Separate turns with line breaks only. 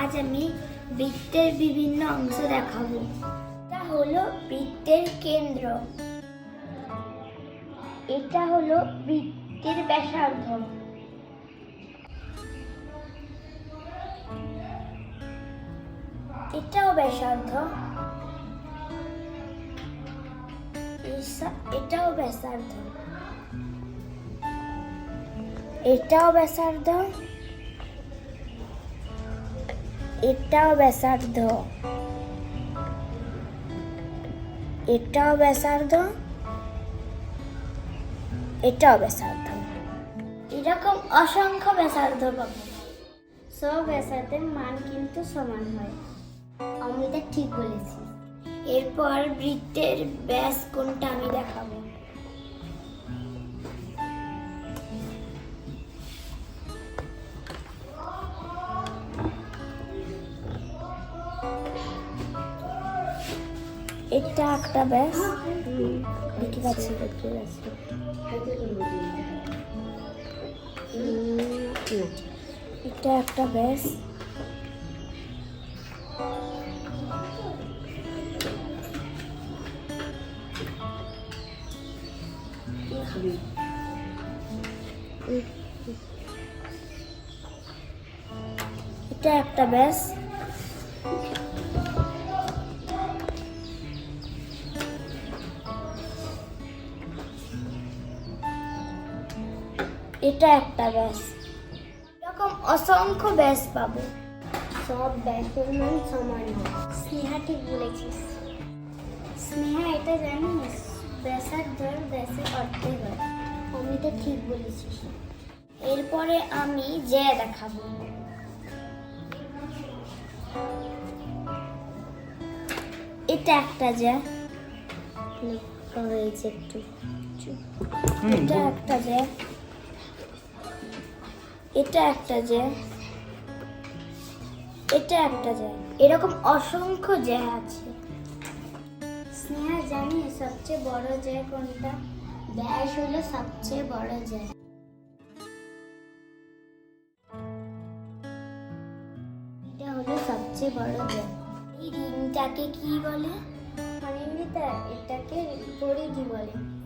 আজ আমি বৃত্তের বিভিন্ন অংশ দেখাবো। এটা হলো বৃত্তের কেন্দ্র। এটা হলো বৃত্তের ব্যাসার্ধ। এটাও ব্যাসার্ধ। এটাও ব্যাসার্ধ। এটাও ব্যাসার্ধ। এটাও ব্যাসার্ধ। এটাও ব্যাসার্ধ এটাও ব্যাসার্ধ। এরকম অসংখ্য ব্যাসার্ধ পাবো। সব ব্যাসার্ধের মান কিন্তু সমান হয়। অমিতা ঠিক বলেছি এরপর বৃত্তের ব্যাস কোনটা আমি দেখাবো? এটা একটা ব্যাস। দেখতে পাচ্ছি। দেখতে পাচ্ছি এটা একটা ব্যাস এটা একটা ব্যাস। এটা একটা ব্যাস। এরকম অসংখ্য ব্যাস পাবো। সব ব্যাসের মান সমান স্নেহা ঠিক বলেছিস। স্নেহা এটা জানিস ব্যাসার্ধর ব্যাসের অর্থই হয় অমিতা ঠিক বলেছিস এরপরে আমি জ্যা দেখাবো। এটা একটা জ্যা। হয়েছে একটু। এটা একটা জ্যা। এটা একটা জ্যা এটা একটা জ্যা এরকম অসংখ্য জ্যা আছে। স্নেহা, জানি সবচেয়ে বড় জ্যা কোনটা? ব্যাস হলো সবচেয়ে বড় জ্যা এটা হলো সবচেয়ে বড় জ্যা এই রিংটাকে কি বলে? অনিন্দিতা এটাকে পরিধি বলে।